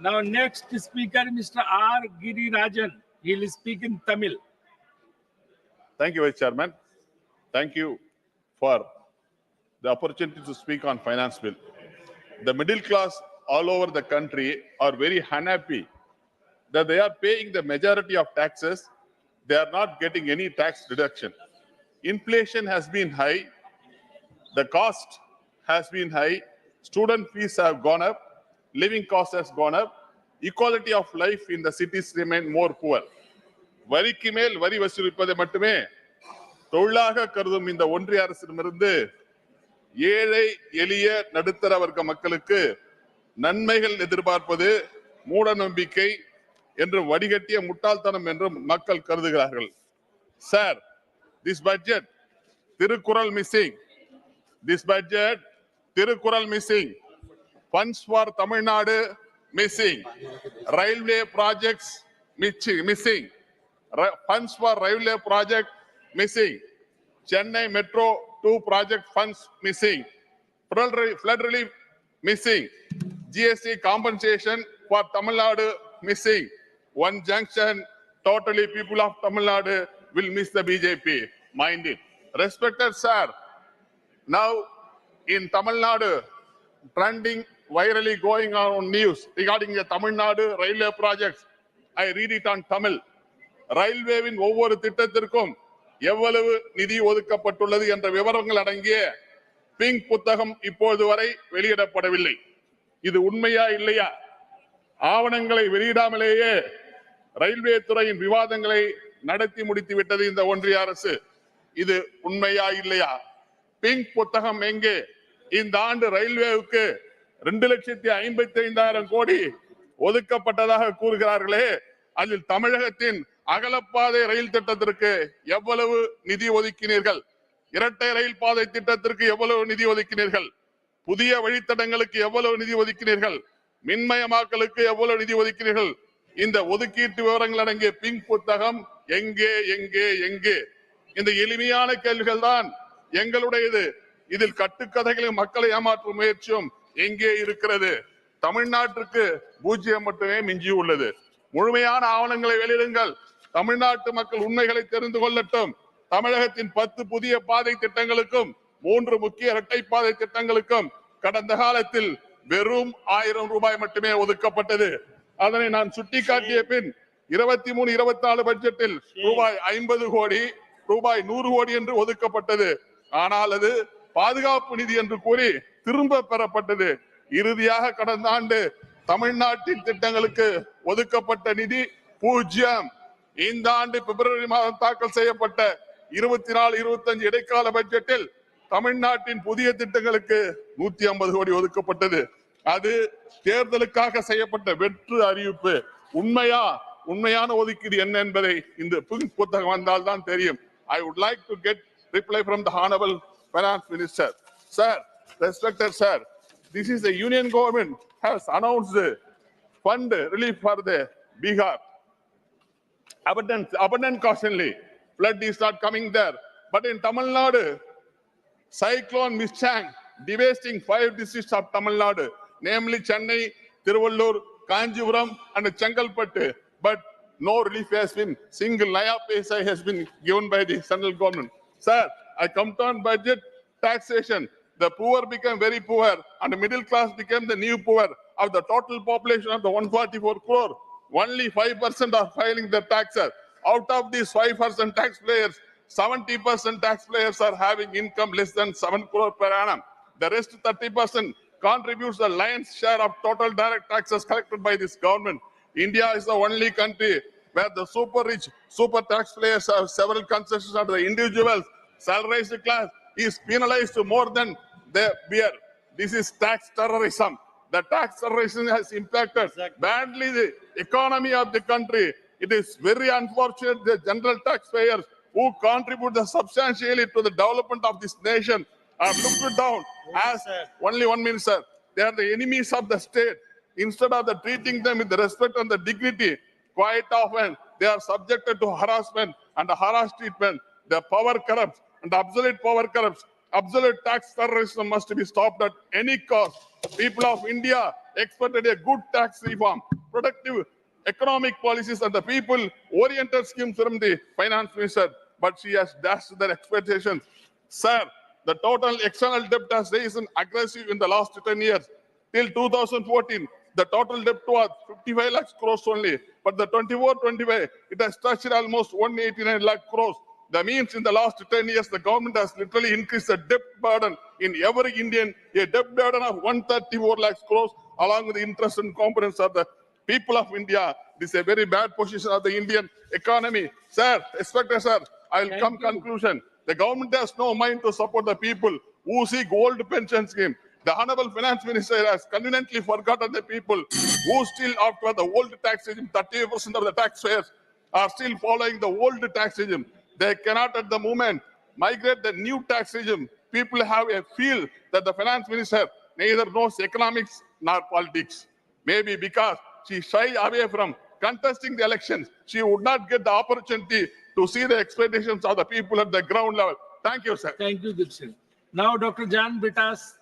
Now next speaker, Mr. R. Giri Rajan. He will speak in Tamil. Thank you, Vice Chairman. Thank you for the opportunity to speak on finance bill. The middle class all over the country are very unhappy that they are paying the majority of taxes. They are not getting any tax deduction. Inflation has been high. The cost has been high. Student fees have gone up. Living cost has gone up. Equality of life in the cities remain more poor. வரிக்கு மேல் வரி வசூலிப்பதை மட்டுமே தொழிலாக கருதும் இந்த ஒன்றிய அரசிடமிருந்து ஏழை எளிய நடுத்தர வர்க்க மக்களுக்கு நன்மைகள் எதிர்பார்ப்பது மூட நம்பிக்கை என்று வடிகட்டிய முட்டாள்தனம் என்றும் மக்கள் கருதுகிறார்கள் sir this budget Thirukkural missing this budget Thirukkural missing Funds for Tamil Nadu, missing. Railway projects, missing. Funds for railway project, missing. Chennai Metro two project funds, missing. Flood relief, missing. GST compensation for Tamil Nadu, missing. One junction, totally people of Tamil Nadu will miss the BJP. Mind it. Respected sir, now in Tamil Nadu, trending virally going on news regarding the Tamil Nadu railway projects. I read it on Tamil. ரயில்வேவின் ஒவ்வொரு திட்டத்திற்கும் எவ்வளவு நிதி ஒதுக்கப்பட்டுள்ளது என்ற விவரங்கள் அடங்கிய pink புத்தகம் இப்போது வரை வெளியிடப்படவில்லை. இது உண்மையா இல்லையா? ஆவணங்களை வெளியிடாமலேயே ரயில்வே துறையின் விவாதங்களை நடத்தி முடித்து விட்டது இந்த ஒன்றிய அரசு. இது உண்மையா இல்லையா? பிங்க் புத்தகம் எங்கே? இந்த ஆண்டு ரயில்வேவுக்கு ரெண்டு லட்சத்தி ஐம்பத்தி ஐந்தாயிரம் கோடி ஒதுக்கப்பட்டதாக கூறுகிறார்களே. அதில் தமிழகத்தின் அகலப்பாதை ரயில் திட்டத்திற்கு எவ்வளவு நிதி ஒதுக்கினீர்கள்? இரட்டை ரயில் பாதை திட்டத்திற்கு எவ்வளவு நிதி ஒதுக்கினீர்கள்? புதிய வழித்தடங்களுக்கு எவ்வளவு நிதி ஒதுக்கினீர்கள்? மின்மயமாக்கலுக்கு எவ்வளவு நிதி ஒதுக்கினீர்கள்? இந்த ஒதுக்கீட்டு விவரங்கள் அடங்கிய பிங்க் புத்தகம் எங்கே எங்கே எங்கே? இந்த எளிமையான கேள்விகள் தான் எங்களுடையது. இதில் கட்டுக்கதைகளையும் மக்களை ஏமாற்றும் முயற்சியும் எங்கே இருக்கிறது? தமிழ்நாட்டிற்கு பூஜ்ஜியம் மட்டுமே மிஞ்சி உள்ளது. முழுமையான ஆவணங்களை வெளியிடுங்கள். தமிழ்நாட்டு மக்கள் உண்மைகளை தெரிந்து கொள்ளட்டும். தமிழகத்தின் பத்து புதிய பாதை திட்டங்களுக்கும் மூன்று முக்கிய இரட்டை பாதை திட்டங்களுக்கும் கடந்த காலத்தில் வெறும் ஆயிரம் ரூபாய் மட்டுமே ஒதுக்கப்பட்டது. அதனை நான் சுட்டிக்காட்டிய பின் இருபத்தி மூணு இருபத்தி நாலு பட்ஜெட்டில் ரூபாய் ஐம்பது கோடி ரூபாய் நூறு கோடி என்று ஒதுக்கப்பட்டது. ஆனால் அது பாதுகாப்பு நிதி என்று கூறி திரும்ப பெறப்பட்டது. இறுதியாக கடந்த ஆண்டு தமிழ்நாட்டின் திட்டங்களுக்கு ஒதுக்கப்பட்ட நிதி பூஜ்ஜியம். இந்த ஆண்டு பிப்ரவரி மாதம் தாக்கல் செய்யப்பட்ட இருபத்தி நாலு இருபத்தஞ்சு இடைக்கால பட்ஜெட்டில் தமிழ்நாட்டின் புதிய திட்டங்களுக்கு நூத்தி ஐம்பது கோடி ஒதுக்கப்பட்டது. அது தேர்தலுக்காக செய்யப்பட்ட வெற்று அறிவிப்பு. உண்மையா உண்மையான ஒதுக்கீடு என்ன என்பதை இந்த பிங்க் புத்தகம் வந்தால் தான் தெரியும். I would like to get reply from the honourable finance minister sir. Respected sir. This is the union government has announced the fund relief for the bihar. Abundant abundant cautionly flood is not coming there. But in tamil nadu cyclone mischang devastating five districts of tamil nadu namely chennai tiruvallur kanjipuram and chengalpattu but no relief has been single naya paisa has been given by the central government. Sir i come to on budget taxation. The poor became very poor and the middle class became the new poor. Of the total population of the 144 crore only 5% are filing their taxes. Out of these 5% taxpayers 70% taxpayers are having income less than 7 crore per annum. The rest 30% contributes the lion's share of total direct taxes collected by this government. India is the only country where the super rich super taxpayers have several concessions under the individuals salarized class is penalized to more than the beer. This is tax terrorism. The tax terrorism has impacted badly the economy of the country. It is very unfortunate the general taxpayers who contribute substantially to the development of this nation are looked down as only one minute, sir. They are the enemies of the state. Instead of the treating them with the respect and the dignity, quite often they are subjected to harassment and the harass treatment. The power corrupts and absolute power corrupts. Absolute tax terrorism must be stopped at any cost. People of India expected a good tax reform, productive economic policies and the people-oriented schemes from the finance minister, but she has dashed their expectations. Sir, the total external debt has risen aggressive in the last 10 years. Till 2014, the total debt was 55 lakhs crores only, but the 24-25, it has touched almost 189 lakh crores. That means in the last 10 years, the government has literally increased the debt burden in every Indian, a debt burden of 134 lakhs crores, along with the interest and components of the people of India. This is a very bad position of the Indian economy. Sir, Inspector sir, I will Thank come you. conclusion. The government has no mind to support the people who seek old pension scheme. The honorable finance minister has conveniently forgotten the people who still after the old tax regime, 30% of the taxpayers are still following the old tax regime. They cannot at the moment migrate the new tax regime. People have a feel that the finance minister neither knows economics nor politics. Maybe because she shy away from contesting the elections, she would not get the opportunity to see the expectations of the people at the ground level. Thank you, sir. Thank you, Dixon. Now, Dr. Jan Bitas.